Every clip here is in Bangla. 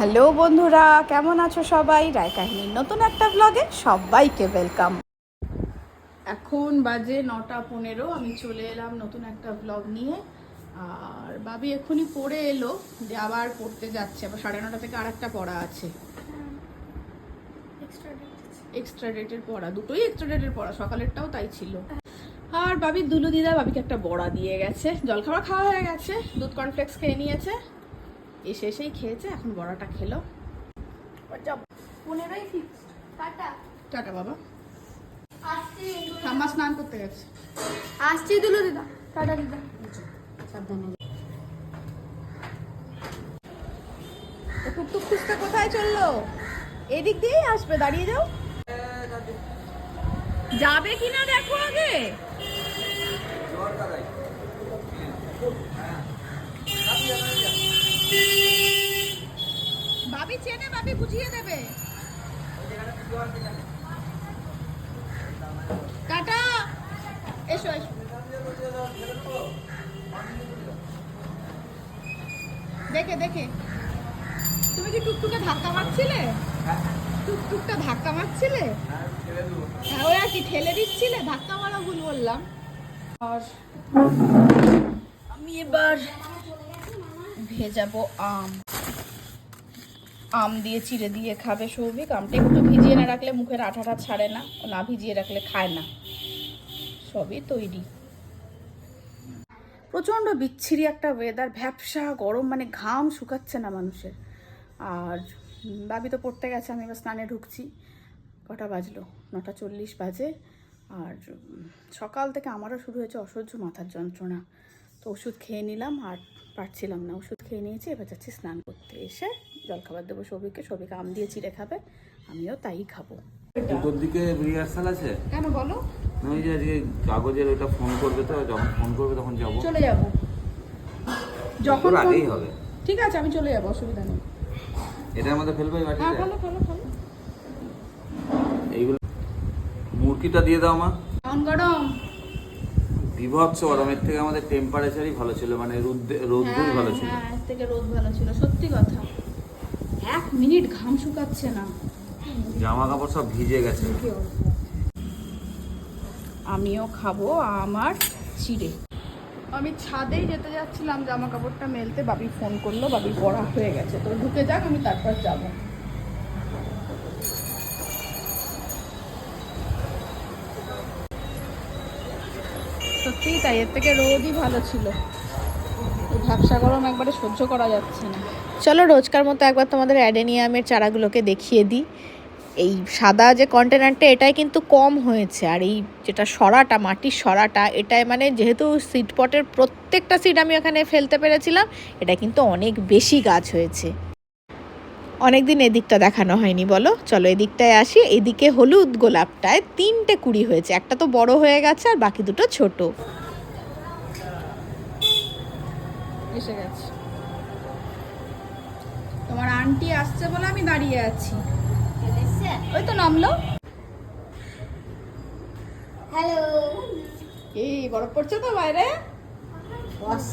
হ্যালো বন্ধুরা কেমন আছো সবাই? রায় কাহিনীর নতুন একটা ব্লগে সবাইকে ওয়েলকাম এখন বাজে নটা পনেরো আমি চলে এলাম নতুন একটা ব্লগ নিয়ে। আর বাবি এক্ষুনি পড়ে এলো যে আবার পড়তে যাচ্ছে আবার সাড়ে নটা থেকে আর একটা পড়া আছে। এক্সট্রা ডেটের পড়া দুটোই এক্সট্রা ডেটের পড়া সকালেরটাও তাই ছিল। আর বাবির দুলু দিদা বাবিকে একটা বড়া দিয়ে গেছে। জলখাবার খাওয়া হয়ে গেছে দুধ কর্নফ্লেক্স খেয়ে নিয়েছে। এসে এসেই খেয়েছে এখন বড়াটা খেলো। পনেরোই টাটা। টাটা বাবা। ঠাম্মা স্নান করতে গেছে। আসছি দিলো দিদা। টাটা দিদা। ও টুকটুক খুঁজতে কোথায় চলল? এদিক দিয়েই আসবে দাঁড়িয়ে যাও। যাবে কিনা দেখো আগে। ভাবি চেনে ভাবি বুঝিয়ে দেবে। টাটা। এসো দেখে দেখে। তুমি কি টুকটুকে ধাক্কা মারছিলে? টুকটুকটা ধাক্কা মারছিলে? হ্যাঁ ওই আর কি ঠেলে দিচ্ছিলে? ধাক্কা মারা ভুল বললাম। আর আমি এবার ভেজাবো আম। আম দিয়ে চিড়ে দিয়ে খাবে সৌভিক। আমটা একটু ভিজিয়ে না রাখলে মুখের আঠাটা ছাড়ে না না ভিজিয়ে রাখলে খায় না। সবই তৈরি। প্রচণ্ড বিচ্ছিরি একটা ওয়েদার ভ্যাপসা, গরম মানে ঘাম শুকাচ্ছে না মানুষের। আর বাবি তো পড়তে গেছে, আমি এবার স্নানে ঢুকছি। কটা বাজলো? নটা চল্লিশ বাজে। আর সকাল থেকে আমারও শুরু হয়েছে অসহ্য মাথার যন্ত্রণা। তো ওষুধ খেয়ে নিলাম, আর পারছিলাম না। ওষুধ খেয়ে নিয়েছি এবার যাচ্ছি স্নান করতে। এসে জলখাবার দেবো সবিকে সবিকে আম দিয়ে চিড়ে খাবে আমিও তাই খাব। দুটোর দিকে রিহার্সাল আছে? কেন বলো? ওই যে আজকে কাগজের ওটা ফোন করবে তো যখন ফোন করবে তখন যাব। চলে যাব। যখন আগেই হবে। ঠিক আছে আমি চলে যাব অসুবিধা নেই। এটার মধ্যে ফেলবে এই হ্যাঁ বাটিতে ভালো ভালো ভালো এইগুলো মুরগিটা দিয়ে দাও মা। গরম। বিভৎস গরমের থেকে আমাদের টেম্পারেচারই ভালো ছিল মানে রোদ রোদ্দুর ভালো ছিল। হ্যাঁ এর থেকে রোদ ভালো ছিল সত্যি কথা। এক মিনিট ঘাম শুকাচ্ছে না। জামা কাপড় সব ভিজে গেছে। আমিও খাব আমার চিড়ে। আমি ছাদেই যেতে যাচ্ছিলাম জামা কাপড়টা মেলতে। বাবি ফোন করল বাবি পড়া হয়ে গেছে। তো ঢুকে যাক আমি তারপর যাব। সত্যিই তাই, এর থেকে রোদই ভালো ছিল। এই ঝাপসা গরম একবারে সহ্য করা যাচ্ছে না। চলো রোজকার মতো একবার তোমাদের অ্যাডেনিয়ামের চারাগুলোকে দেখিয়ে দিই। এই সাদা যে কন্টেনারটা, এটাই কিন্তু কম হয়েছে। আর এই যেটা সরাটা, মাটির সরাটা, এটাই মানে যেহেতু সিড পটের প্রত্যেকটা সিড আমি ওখানে ফেলতে পেরেছিলাম, এটা কিন্তু অনেক বেশি গাছ হয়েছে। অনেকদিন এদিকটা দেখানো হয়নি বলো। চলো এদিকটায় আসি। এদিকে হলুদ গোলাপটায় তিনটে কুড়ি হয়েছে। একটা তো বড় হয়ে গেছে আর বাকি দুটো ছোট। এসে গেছে। তোমার আন্টি আসছে বলে আমি দাঁড়িয়ে আছি। ওই তো নামলো। হ্যালো। এই বরফ পড়ছে তো বাইরে? বস।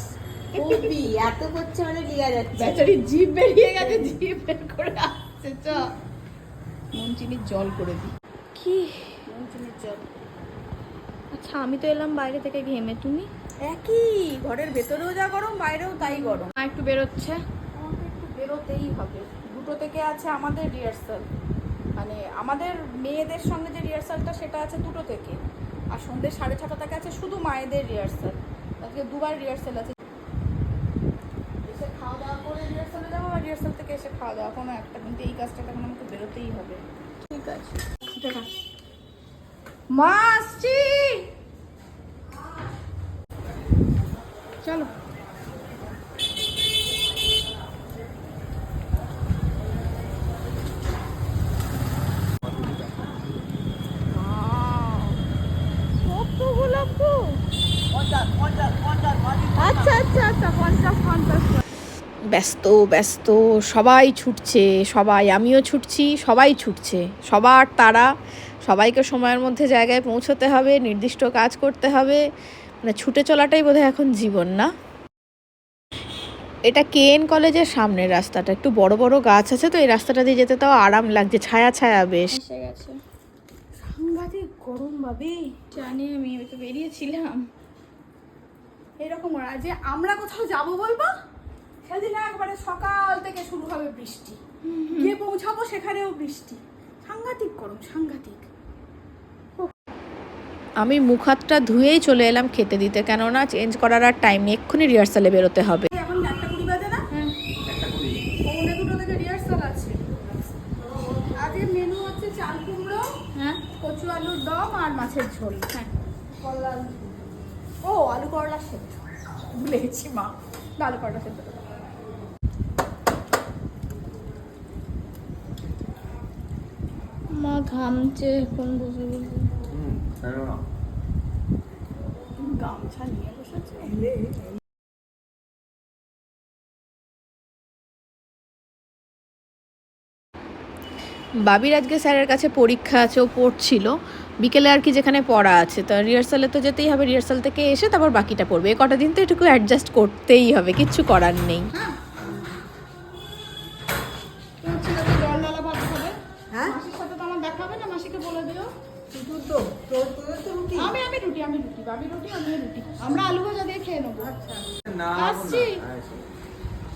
এত করছে মানে লিয়া যাচ্ছে বেচারি জিভ বেরিয়ে গেছে জিভ বের করে আসছে চ। নুন চিনির জল করে দি। কি? চল আচ্ছা আমি তো এলাম বাইরে থেকে ঘেমে তুমি? একই ঘরের ভেতরেও যা গরম বাইরেও তাই গরম। মা একটু বেরোচ্ছে। আমাকে একটু বেরোতেই হবে। দুটো থেকে আছে আমাদের রিহার্সাল মানে আমাদের মেয়েদের সঙ্গে যে রিহার্সালটা সেটা আছে দুটো থেকে। আর সন্ধ্যে সাড়ে ছটা থেকে আছে শুধু মায়েদের রিহার্সাল আজকে দুবার রিহার্সাল আছে এসে খাওয়া দাওয়া করে রিহার্সালে যাব আর রিহার্সাল থেকে এসে খাওয়া দাওয়া কোনো একটা কিন্তু এই কাজটা এখন আমাকে বেরোতেই হবে। ঠিক আছে। টাটা। মা আসছি। চলো কতগুলো ফুল আচ্ছা আচ্ছা আচ্ছা পঞ্চাশ পঞ্চাশ ব্যস্ত ব্যস্ত, সবাই ছুটছে, সবাই, আমিও ছুটছি, সবাই ছুটছে। সবার তারা সবাইকে সময়ের মধ্যে জায়গায় পৌঁছতে হবে, নির্দিষ্ট কাজ করতে হবে। মানে ছুটে চলাটাই বোধহয় এখন জীবন, না? এটা কেএন কলেজের সামনের রাস্তাটা। একটু বড় বড় গাছ আছে তো, এই রাস্তাটা দিয়ে যেতে তাও আরাম লাগছে, ছায়া ছায়া বেশ। গরম ভাবি জানি আমি বেরিয়েছিলাম। এরকম যে আমরা কোথাও যাব বলব? সেদিন একবারে সকাল থেকে শুরু হবে বৃষ্টি। গিয়ে পৌঁছাবো সেখানেও বৃষ্টি। সাংঘাতিক গরম সাংঘাতিক। আমি মুখ হাতটা ধুয়েই চলে এলাম খেতে দিতে কেননা চেঞ্জ করার আর টাইম নেই এক্ষুনি রিহার্সালে বেরোতে হবে। এখন চারটা কুড়ি বাজে না? পৌনে দুটো থেকে রিহার্সাল আছে। আজকে মেনু হচ্ছে চাল কুমড়ো হ্যাঁ। কচু আলুর দম আর মাছের ঝোল। হ্যাঁ। করলা ও আলু করলা সেদ্ধ। ভুলে গেছি মা। আলু করলা সেদ্ধ মা ঘামছে কোন বসে বসে। গামছা নিয়ে বসেছে? বাবির আজকে স্যারের কাছে পরীক্ষা আছে ও পড়ছিল। বিকেলে আর কি যেখানে পড়া আছে? তো রিহার্সালে তো যেতেই হবে। রিহার্সাল থেকে এসে তারপর বাকিটা পড়বে। এ কটা দিন তো এটুকু অ্যাডজাস্ট করতেই হবে কিচ্ছু করার নেই। আমি রুটি আমি রুটি। আমরা আলু ভাজা দিয়ে খেয়ে নেব। আচ্ছা। আসছি।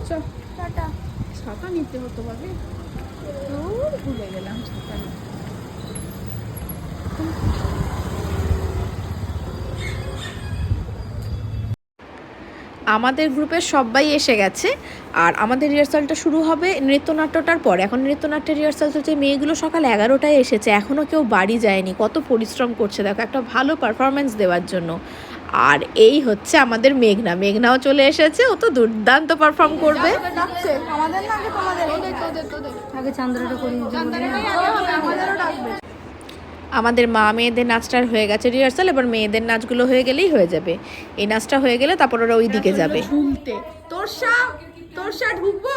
চল টাটা। ছাতা নিতে হতো ভাবে ভুলে গেলাম ছাতা নিতে। আমাদের গ্রুপের সবাই এসে গেছে। আর আমাদের রিহার্সালটা শুরু হবে নৃত্যনাট্যটার পর। এখন নৃত্যনাট্যের রিহার্সাল চলছে মেয়েগুলো সকাল এগারোটায় এসেছে। এখনও কেউ বাড়ি যায়নি। কত পরিশ্রম করছে দেখো একটা ভালো পারফরমেন্স দেওয়ার জন্য। আর এই হচ্ছে আমাদের মেঘনা। মেঘনাও চলে এসেছে ও তো দুর্দান্ত পারফর্ম করবে। আমাদের না আগে তোমাদের চান্দ্রাটা করি আগে হবে আমাদেরও ডাকবে। আমাদের মা মেয়েদের নাচটার হয়ে গেছে রিহার্সাল এবার মেয়েদের নাচগুলো হয়ে গেলেই হয়ে যাবে। এই নাচটা হয়ে গেলে তারপর ওরা ওই দিকে যাবে। ঝুলতে। তোর সা তোর ঢুকবো?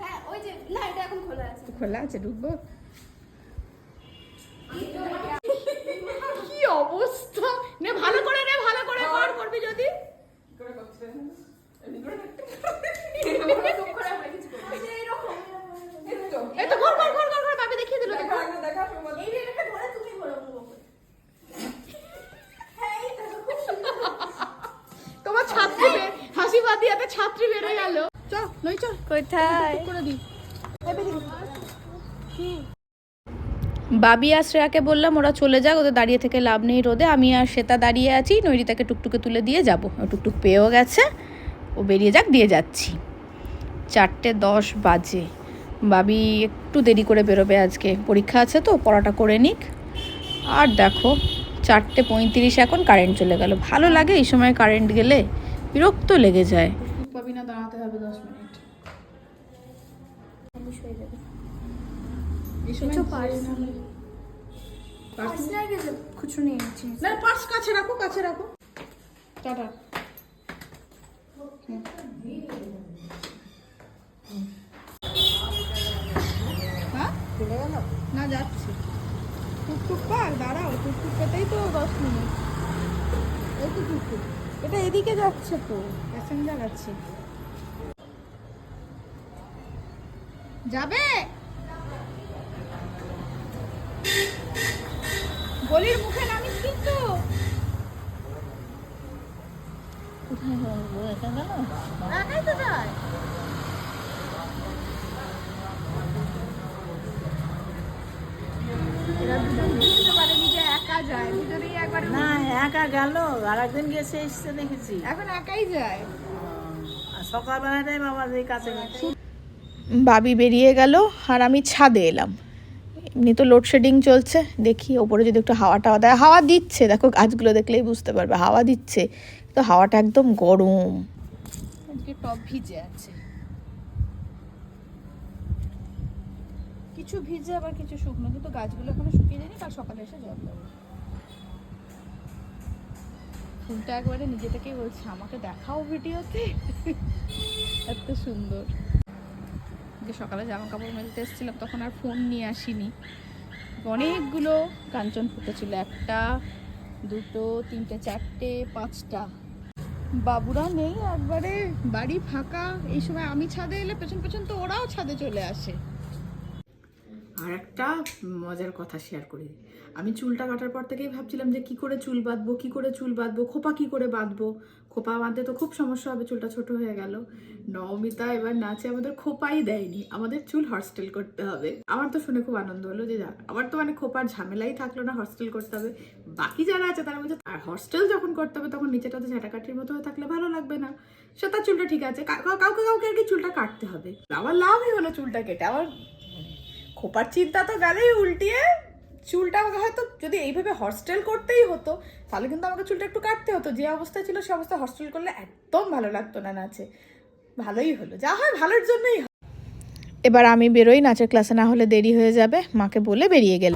হ্যাঁ ওই যে না এটা এখন খোলা আছে। খোলা আছে ঢুকবো? কি অবস্থা? নে ভালো করে নে ভালো করে কর করবি যদি। এই তো ঘর ঘর ঘর ঘর ঘর বাবি দেখিয়ে দিল দেখো। এই রেটা ধরে তুমি ঘোরো মুখ হ্যাঁ এই দেখো, খুব সুন্দর। তোমার ছাত্রী বে- হাসি বাদিয়াতে ছাত্রী বেড়ে গেল। চ নই চ কোথায়? করে দি। বাবি আর শ্রেয়াকে বললাম ওরা চলে যাক ওদের দাঁড়িয়ে থেকে লাভ নেই রোদে। আমি আর শ্বেতা দাঁড়িয়ে আছি নৈরিতাকে টুকটুকে তুলে দিয়ে যাব। টুকটুক পেয়েও গেছে। ও বেরিয়ে যাক দিয়ে যাচ্ছি। চারটে দশ বাজে। বাবি একটু দেরি করে বেরোবে আজকে। পরীক্ষা আছে তো পড়াটা করে নিক। আর দেখো চারটে পঁয়ত্রিশ এখন কারেন্ট চলে গেল। ভালো লাগে এই সময় কারেন্ট গেলে বিরক্ত লেগে যায়। পাবি না দাঁড়াতে হবে দশ মিনিট। এই সময় কিছু পার্স না কাছে রাখো কাছে রাখো। টাটা হ্যাঁ চলে না যাচ্ছি। টুকটুক পার দাঁড়াও, টুকটুক পেতেই তো দশ মিনিট। এই তো এটা এদিকে যাচ্ছে তো প্যাসেঞ্জার আছে। যাবে? গলির মুখে নামিস কিন্তু। একাই তো যায় এরা দুজন বুঝতে পারেনি যে একা যায় দুজনেই একবার না একা গেল আর একদিন গেছে এসছে দেখেছি। এখন একাই যায়। আর সকালবেলাটাই বাবা এই কাছে বাবি বেরিয়ে গেল আর আমি ছাদে এলাম। এমনি তো লোডশেডিং চলছে দেখি ওপরে যদি একটু হাওয়া টাওয়া দেয়। হাওয়া দিচ্ছে দেখো গাছগুলো দেখলেই বুঝতে পারবে হাওয়া দিচ্ছে। তো হাওয়াটা একদম গরম। টপ ভিজে আছে। কিছু ভিজে আবার কিছু শুকনো কিন্তু গাছগুলো এখনও শুকিয়ে যায়নি কাল সকালে এসে জল দেবো। ফুলটা একবারে নিজে থেকেই বলছে, আমাকে দেখাও ভিডিওতে। এত সুন্দর। যে সকালে জামা কাপড় মেলতে এসেছিলাম, তখন আর ফোন নিয়ে আসিনি। অনেকগুলো কাঞ্চন ফুটেছিল একটা, দুটো, তিনটে, চারটে, পাঁচটা। বাবুরা নেই একবারে, বাড়ি ফাঁকা। এই সময় আমি ছাদে এলে পেছন পেছন তো ওরাও ছাদে চলে আসে। আর একটা মজার কথা শেয়ার করি। আমি চুলটা কাটার পর থেকেই ভাবছিলাম যে কি করে চুল বাঁধবো, কি করে চুল বাঁধবো, খোপা কি করে বাঁধবো? খোপা বাঁধতে তো খুব সমস্যা হবে, চুলটা ছোট হয়ে গেল। নবমিতা এবার নাচে আমাদের খোপাই দেয়নি, আমাদের চুল হস্টেল করতে হবে। আমার তো শুনে খুব আনন্দ হলো যে যাক আমার তো মানে খোপার ঝামেলাই থাকল না হস্টেল করতে হবে। বাকি যারা আছে তারা বলছে, আর হস্টেল যখন করতে হবে তখন নিচেটা তো ঝাঁটাকাঠির মতো হয়ে থাকলে ভালো লাগবে না। সে তার চুলটা ঠিক আছে কাউকে কাউকে আর কি চুলটা কাটতে হবে। আমার লাভই হলো চুলটা কেটে, আমার খোপার চিন্তা তো গেলেই উল্টিয়ে চুলটা আমাকে হয়তো যদি এইভাবে হস্টেল করতেই হতো তাহলে কিন্তু আমাকে চুলটা একটু কাটতে হতো। যে অবস্থায় ছিল সে অবস্থা হস্টেল করলে একদম ভালো লাগতো না নাচে। ভালোই হলো যা হয় ভালোর জন্যই এবার আমি বেরোই নাচের ক্লাসে না হলে দেরি হয়ে যাবে মাকে বলে বেরিয়ে গেল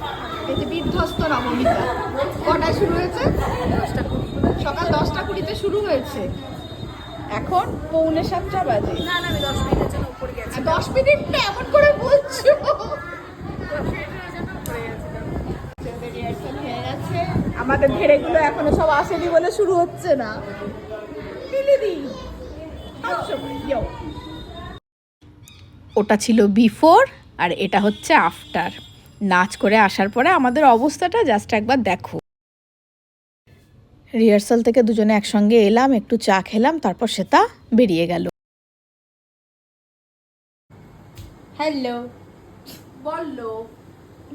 বিধ্বস্ত নবমিতা কটায় শুরু হয়েছে? সকাল দশটা কুড়িতে শুরু হয়েছে। এখন পৌনে সাতটা বাজে। না না আমি দশ মিনিটের জন্য উপরে গেছি। দশ মিনিট এমন করে বলছো? আমাদের ধেড়েগুলো এখনও সব আসেনি বলে শুরু হচ্ছে না। ওটা ছিল বিফোর আর এটা হচ্ছে আফটার নাচ করে আসার পরে আমাদের অবস্থাটা জাস্ট একবার দেখো। রিহার্সাল থেকে দুজনে একসঙ্গে এলাম, একটু চা খেলাম, তারপর সেটা বেরিয়ে গেল। হ্যালো বলল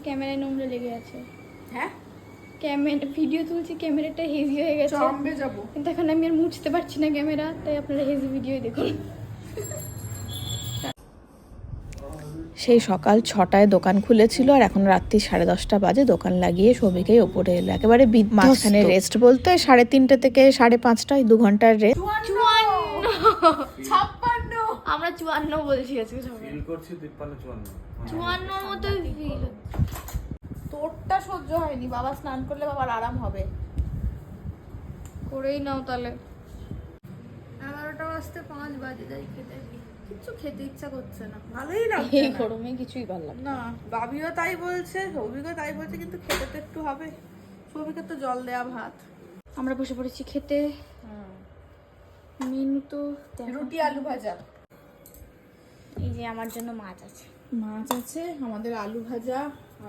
ক্যামেরায় নোংরা লেগে আছে। হ্যাঁ? ক্যামেরা ভিডিও তুলছি ক্যামেরাটা হেভি হয়ে গেছে। চম্বে যাব। কিন্তু এখন আমি আর মুছতে পারছি না ক্যামেরা তাই আপনারা হেভি ভিডিও দেখুন। সেই সকাল ছটায় দোকান খুলেছিল আর এখন রাত্রি সাড়ে দশটা বাজে দোকান লাগিয়ে সবিকেই ওপরে এলো। একেবারে। মাঝখানে রেস্ট বলতে সাড়ে তিনটে থেকে সাড়ে পাঁচটা ওই দু ঘণ্টার রেস্ট আমরা চুয়ান্ন বলছি আজকে করছি তিপ্পান্ন চুয়ান্ন। চুয়ান্নর মতো ফিল তোরটা সহ্য হয়নি বাবা স্নান করলে বাবার আরাম হবে। করেই নাও তাহলে। এগারোটা বাজতে পাঁচ বাজে যাই খেতে। কিচ্ছু খেতে ইচ্ছা করছে না। ভালোই লাগছে এই গরমে কিছুই ভালো লাগে না। বাবিও তাই বলছে সৌভিকও তাই বলছে কিন্তু খেতে তো একটু হবে। সৌভিকের তো জল দেয়া ভাত। আমরা বসে পড়েছি খেতে। মেনু তো রুটি আলু ভাজা। এই যে আমার জন্য মাছ আছে। মাছ আছে আমাদের আলু ভাজা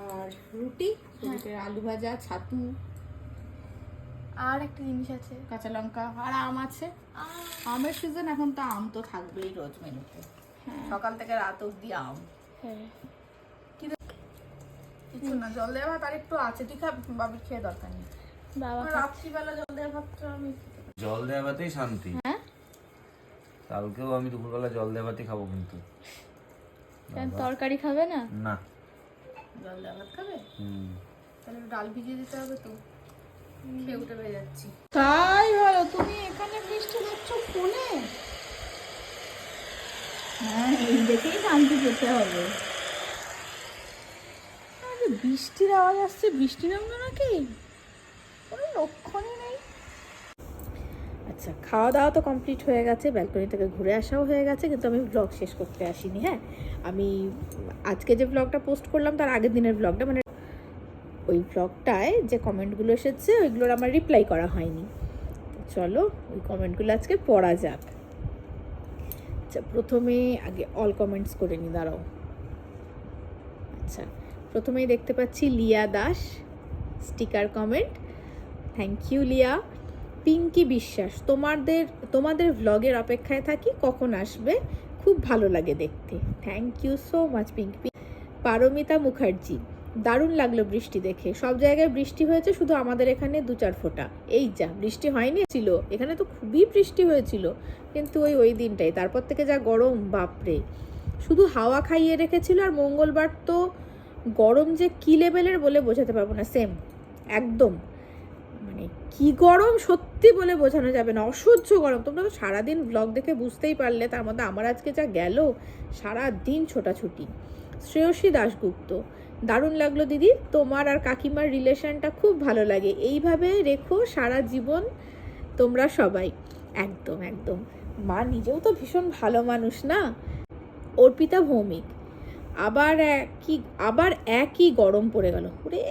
আর রুটি সবিকের আলু ভাজা ছাতু। আর একটা জিনিস আছে। কাঁচা লঙ্কা আর আম আছে। আমের সিজন এখন তো আম তো থাকবেই রোজ মেনুতে। সকাল থেকে রাত অব্দি আম। হ্যাঁ। কিছু না জল দেওয়া ভাত আর একটু আছে। তুই খা বাবির খেয়ে দরকার নেই। বাবা রাত্রিবেলা জল দেওয়া ভাতটা আমি জল দেওয়াতেই শান্তি। কালকেও আমি দুপুরবেলা জল দেওয়াতেই খাব কিন্তু। কেন তরকারি খাবে না? না। জল দেওয়া ভাত খাবে? হুম। তাহলে ডাল ভিজিয়ে দিতে হবে তো। খেয়ে উঠে পেয়ে যাচ্ছি। তাই ভালো তুমি এখানে বৃষ্টি দেখছ ফোনে? হ্যাঁ এই দেখেই শান্তি পেতে হবে। আরে বৃষ্টির আওয়াজ আসছে বৃষ্টি নামলো নাকি? কোনো লক্ষণই নেই আচ্ছা খাওয়া দাওয়া তো কমপ্লিট হয়ে গেছে ব্যালকনি থেকে ঘুরে আসাও হয়ে গেছে, কিন্তু আমি ব্লগ শেষ করতে আসিনি হ্যাঁ? আমি আজকে যে ব্লগটা পোস্ট করলাম, তার আগের দিনের ব্লগটা মানে ওই ব্লগটায় যে কমেন্টগুলো এসেছে, ওইগুলোর আমার রিপ্লাই করা হয়নি। চলো, ওই কমেন্টগুলো আজকে পড়া যাক। আচ্ছা প্রথমে আগে অল কমেন্টস করে নি, দাঁড়াও। আচ্ছা প্রথমেই দেখতে পাচ্ছি Liya Das sticker comment thank you Liya. Pinky Biswas, তোমাদের তোমাদের ভ্লগের অপেক্ষায় থাকি, কখন আসবে? খুব ভালো লাগে দেখতে। Thank you so much Pinky Paromita Mukherjee, দারুণ লাগল বৃষ্টি দেখে। সব জায়গায় বৃষ্টি হয়েছে, শুধু আমাদের এখানে দু চার ফোঁটা। এই যা, বৃষ্টি হয়নি? ছিল। এখানে তো খুবই বৃষ্টি হয়েছিল, কিন্তু ওই ওই দিনটাই। তারপর থেকে যা গরম, বাপরে! শুধু হাওয়া খাইয়ে রেখেছিল আর মঙ্গলবার তো গরম যে কি লেভেলের বলে বোঝাতে পারব না। সেম একদম। মানে কি গরম সত্যি বলে বোঝানো যাবে না, অসহ্য গরম। তোমরা তো সারাদিন ব্লগ দেখে বুঝতেই পারলে, তার মধ্যে আমার আজকে যা গেল সারা দিন ছোটাছুটি। শ্রেয়সী দাশগুপ্ত, দারুণ লাগল দিদি, তোমার আর কাকিমার রিলেশনটা খুব ভালো লাগে। এইভাবে রেখো সারা জীবন তোমরা সবাই। একদম একদম। মা নিজেও তো ভীষণ ভালো মানুষ না? অর্পিতা ভৌমিক, আবার একই আবার একই গরম পড়ে গেল। ওরে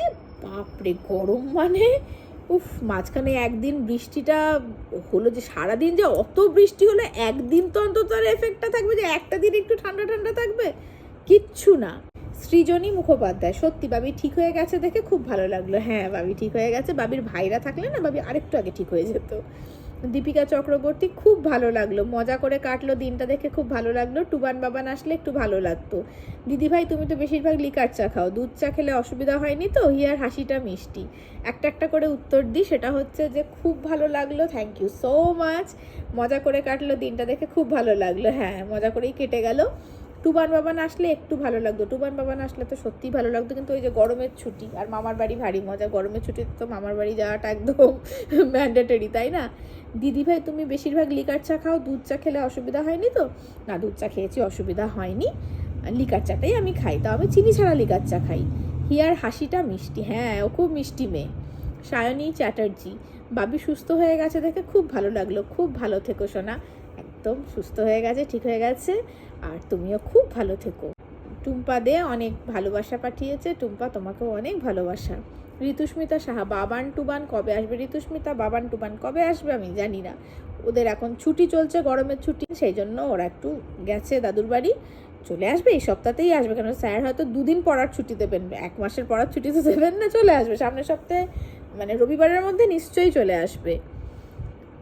বাপরে, গরম মানে উফ, মাঝখানে একদিন বৃষ্টিটা হলো যে সারাদিন যে অত বৃষ্টি হলে একদিন তো অন্তত আর এফেক্টটা থাকবে যে একটা দিন একটু ঠান্ডা ঠান্ডা থাকবে? কিচ্ছু না। সৃজনী মুখোপাধ্যায়, সত্যি বাবি ঠিক হয়ে গেছে দেখে খুব ভালো লাগল। হ্যাঁ বাবি ঠিক হয়ে গেছে। বাবির ভাইরা থাকলে না বাবি আরেকটু আগে ঠিক হয়ে যেত। দীপিকা চক্রবর্তী খুব ভালো লাগল। মজা করে কাটলো, দিনটা দেখে খুব ভালো লাগল। টুবান বাবান আসলে একটু ভালো লাগতো। দিদি ভাই তুমি তো বেশিরভাগ লিকার চা খাও। দুধ চা খেলে অসুবিধা হয়নি তো? হিয়ার হাসিটা মিষ্টি। একটা একটা করে উত্তর দিই, সেটা হচ্ছে যে খুব ভালো লাগল থ্যাংক ইউ সো মাচ মজা করে কাটলো, দিনটা দেখে খুব ভালো লাগল। হ্যাঁ মজা করেই কেটে গেল। টুবান বাবান আসলে একটু ভালো লাগতো। টুবান বাবান আসলে তো সত্যিই ভালো লাগতো, কিন্তু ওই যে গরমের ছুটি, আর মামার বাড়ি ভারী মজা। গরমের ছুটিতে তো মামার বাড়ি যাওয়াটা একদম ম্যান্ডেটরি তাই না? দিদি ভাই, তুমি বেশিরভাগ লিকার চা খাও, দুধ চা খেলে অসুবিধা হয়নি তো? না, দুধ চা খেয়েছি, অসুবিধা হয়নি। লিকার চাটাই আমি খাই তাও আমি চিনি ছাড়া লিকার চা খাই। হিয়ার হাসিটা মিষ্টি হ্যাঁ ও খুব মিষ্টি মেয়ে। সায়নী চ্যাটার্জি, বাবি সুস্থ হয়ে গেছে দেখে খুব ভালো লাগল, খুব ভালো থেকো সোনা। একদম সুস্থ হয়ে গেছে, ঠিক হয়ে গেছে। আর তুমিও খুব ভালো থেকো। টুম্পা দে অনেক ভালোবাসা পাঠিয়েছে। টুম্পা তোমাকেও অনেক ভালোবাসা। ঋতুস্মিতা সাহা, বাবান টুবান কবে আসবে? ঋতুস্মিতা, বাবান টুবান কবে আসবে আমি জানি না। ওদের এখন ছুটি চলছে, গরমের ছুটি, সেই জন্য ওরা একটু গেছে দাদুর বাড়ি। চলে আসবে, এই সপ্তাহতেই আসবে। কেন স্যার হয়তো দুদিন পড়ার ছুটি দেবেন। এক মাসের পড়ার ছুটি তো দেবেন না, চলে আসবে। সামনের সপ্তাহে মানে রবিবারের মধ্যে নিশ্চয়ই চলে আসবে।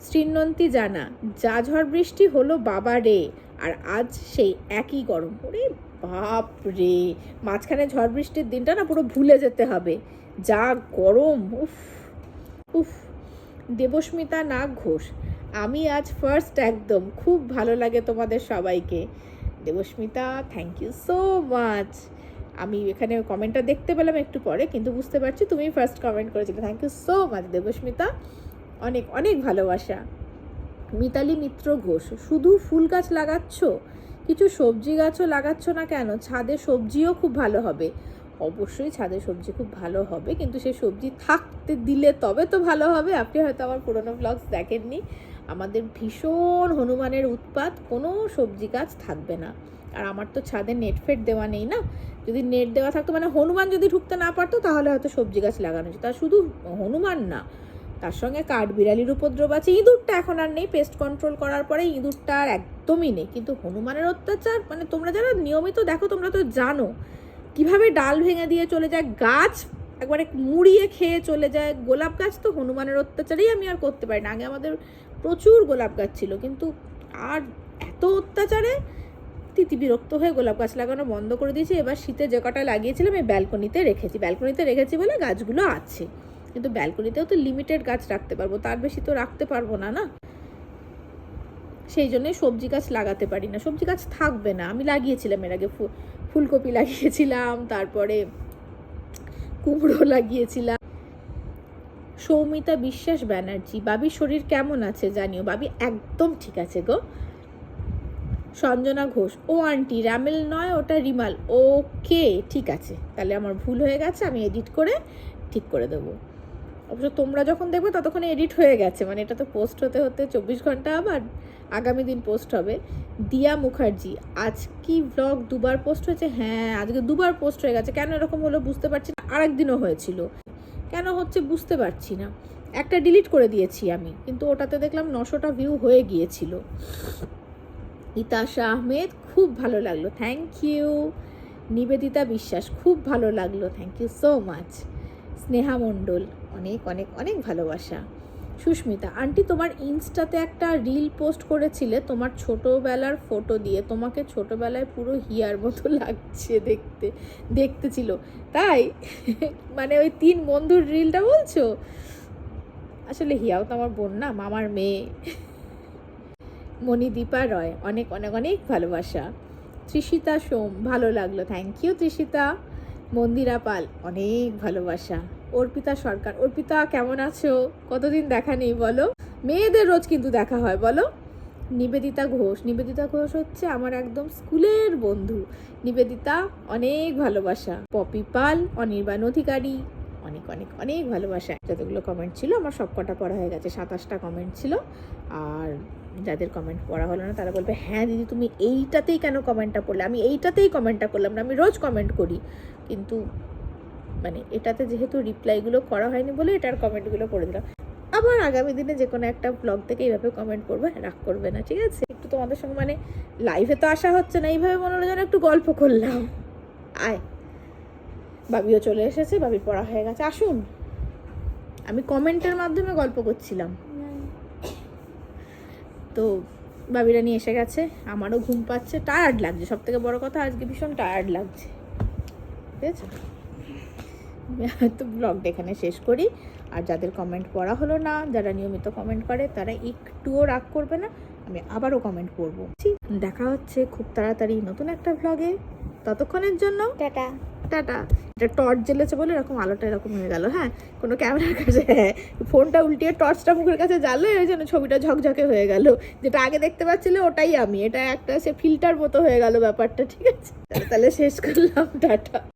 শ্রীনন্তী জানা, যা ঝড় বৃষ্টি হলো বাবা রে। আর আজ সেই একই গরম ওরে বাপ রে মাঝখানে ঝড় বৃষ্টির দিনটা না পুরো ভুলে যেতে হবে। যা গরম, উফ উফ। দেবস্মিতা নাগ ঘোষ, আমি আজ ফার্স্ট একদম। খুব ভালো লাগে তোমাদের সবাইকে। Debasmita thank you so much আমি এখানে কমেন্টটা দেখতে পেলাম একটু পরে, কিন্তু বুঝতে পারছি তুমি ফার্স্ট কমেন্ট করেছিলে। Thank you so much Debasmita. অনেক অনেক ভালোবাসা। মিতালি মিত্র ঘোষ, শুধু ফুল গাছ লাগাচ্ছ? কিছু সবজি গাছও লাগাচ্ছ না কেন? ছাদে সবজিও খুব ভালো হবে। অবশ্যই ছাদে সবজি খুব ভালো হবে, কিন্তু সেই সবজি থাকতে দিলে তবে তো ভালো হবে। আপনি হয়তো আমার পুরোনো ব্লগস দেখেননি। আমাদের ভীষণ হনুমানের উৎপাত, কোনো সবজি গাছ থাকবে না। আর আমার তো ছাদে নেট ফেট দেওয়া নেই না? যদি নেট দেওয়া থাকতো মানে হনুমান যদি ঢুকতে না পারতো, তাহলে হয়তো সবজি গাছ লাগানো যেত আর শুধু হনুমান না তার সঙ্গে কাঠবিড়ালির উপদ্রব আছে। ইঁদুরটা এখন আর নেই পেস্ট কন্ট্রোল করার পরে ইঁদুরটা আর একদমই নেই। কিন্তু হনুমানের অত্যাচার মানে তোমরা যারা নিয়মিত দেখো, তোমরা তো জানো। কীভাবে ডাল ভেঙে দিয়ে চলে যায়, গাছ একবারে মুড়িয়ে খেয়ে চলে যায়। গোলাপ গাছ তো হনুমানের অত্যাচারেই আমি আর করতে পারি না। আগে আমাদের প্রচুর গোলাপ গাছ ছিল, কিন্তু আর এত অত্যাচারে তিতি বিরক্ত হয়ে গোলাপ গাছ লাগানো বন্ধ করে দিয়েছি। এবার শীতে যে কটা লাগিয়েছিলাম, এই ব্যালকনিতে রেখেছি। ব্যালকনিতে রেখেছি বলে গাছগুলো আছে। কিন্তু ব্যালকনিতেও তো লিমিটেড গাছ রাখতে পারব, তার বেশি তো রাখতে পারব না না? সেই জন্যই সবজি গাছ লাগাতে পারি না, সবজি গাছ থাকবে না, আমি লাগিয়েছিলাম এর আগে ফুলকপি লাগিয়েছিলাম, তারপরে কুমড়ো লাগিয়েছিলাম। সৌমিতা বিশ্বাস ব্যানার্জি, বাবির শরীর কেমন আছে জানিও, বাবি একদম ঠিক আছে গো। সঞ্জনা ঘোষ, ও আন্টি, রামেল নয়, ওটা রিমাল, ওকে, ঠিক আছে, তাহলে আমার ভুল হয়ে গেছে, আমি এডিট করে ঠিক করে দেবো। অবশ্য তোমরা যখন দেখবে ততক্ষণে এডিট হয়ে গেছে। মানে এটা তো পোস্ট হতে হতে চব্বিশ ঘণ্টা আবার আগামী দিন পোস্ট হবে। দিয়া মুখার্জি, আজ কি ব্লগ দুবার পোস্ট হয়েছে? হ্যাঁ আজকে দুবার পোস্ট হয়ে গেছে। কেন এরকম হলো বুঝতে পারছি না। আর একদিনও হয়েছিল। কেন হচ্ছে বুঝতে পারছি না। একটা ডিলিট করে দিয়েছি আমি। কিন্তু ওটাতে দেখলাম নশোটা ভিউ হয়ে গিয়েছিল। ইতাশা আহমেদ, খুব ভালো লাগল। থ্যাংক ইউ নিবেদিতা বিশ্বাস, খুব ভালো লাগল। Thank you so much Sneha Mondal অনেক অনেক অনেক ভালোবাসা। সুস্মিতা, আন্টি তোমার ইনস্টাতে একটা রিল পোস্ট করেছিলে, তোমার ছোটোবেলার ফটো দিয়ে। তোমাকে ছোটোবেলায় পুরো হিয়ার মতো লাগছে দেখতে দেখতে ছিল। তাই? মানে ওই তিন বন্ধুর রিলটা বলছো? আসলে হিয়াও তো আমার বোন না, মামার মেয়ে। মণিদীপা রয়, অনেক অনেক অনেক ভালোবাসা। তৃষিতা সোম, ভালো লাগল থ্যাংক ইউ তৃষিতা মন্দিরা পাল, অনেক ভালোবাসা। অর্পিতা সরকার। অর্পিতা, কেমন আছো? কতদিন দেখা নেই বলো। মেয়েদের রোজ কিন্তু দেখা হয়, বলো। নিবেদিতা ঘোষ। নিবেদিতা ঘোষ হচ্ছে আমার একদম স্কুলের বন্ধু। নিবেদিতা, অনেক ভালোবাসা। পপি পাল, অনির্বাণ অধিকারী। অনেক অনেক অনেক ভালোবাসা। যতগুলো কমেন্ট ছিল, আমার সব কটা পড়া হয়ে গেছে। সাতাশটা কমেন্ট ছিল। আর যাদের কমেন্ট পড়া হলো না, তারা বলবে হ্যাঁ দিদি, তুমি এইটাতেই কেন কমেন্টটা পড়লে? আমি এইটাতেই কমেন্টটা করলাম না, আমি রোজ কমেন্ট করি। কিন্তু মানে এটাতে যেহেতু রিপ্লাইগুলো করা হয়নি বলে এটার কমেন্টগুলো করে দিলাম। আবার আগামী দিনে যে কোনো একটা ব্লগ থেকে এইভাবে কমেন্ট করবে, রাগ করবে না, ঠিক আছে? একটু তোমাদের সঙ্গে মানে লাইভে তো আসা হচ্ছে না, এইভাবে মনে হলো যেন একটু গল্প করলাম। আয়, বাবিও চলে এসেছে বাবির পড়া হয়ে গেছে। আসুন, আমি কমেন্টের মাধ্যমে গল্প করছিলাম। তো বাবিরা নিয়ে এসে গেছে, আমারও ঘুম পাচ্ছে টায়ার্ড লাগছে। সব থেকে বড় কথা, আজকে ভীষণ টায়ার্ড লাগছে। ঠিক আছে? তো ব্লগটা এখানে শেষ করি। আর যাদের কমেন্ট পড়া হলো না যারা নিয়মিত কমেন্ট করে তারা একটুও রাগ করবে না আমি আবারও কমেন্ট করব। দেখা হচ্ছে খুব তাড়াতাড়ি নতুন একটা ব্লগে ততক্ষণের জন্য টাটা। টাটা। এটা টর্চ জ্বেলেছে বলে এরকম আলোটা এরকম হয়ে গেল হ্যাঁ? কোনো ক্যামেরার কাছে হ্যাঁ। ফোনটা উল্টিয়ে টর্চটা মুখের কাছে জ্বালে ওই জন্য ছবিটা ঝকঝকে হয়ে গেল। যেটা আগে দেখতে পাচ্ছিলে ওটাই আমি। এটা একটা সে ফিল্টার মতো হয়ে গেল ব্যাপারটা ঠিক আছে? তাহলে শেষ করলাম টাটা।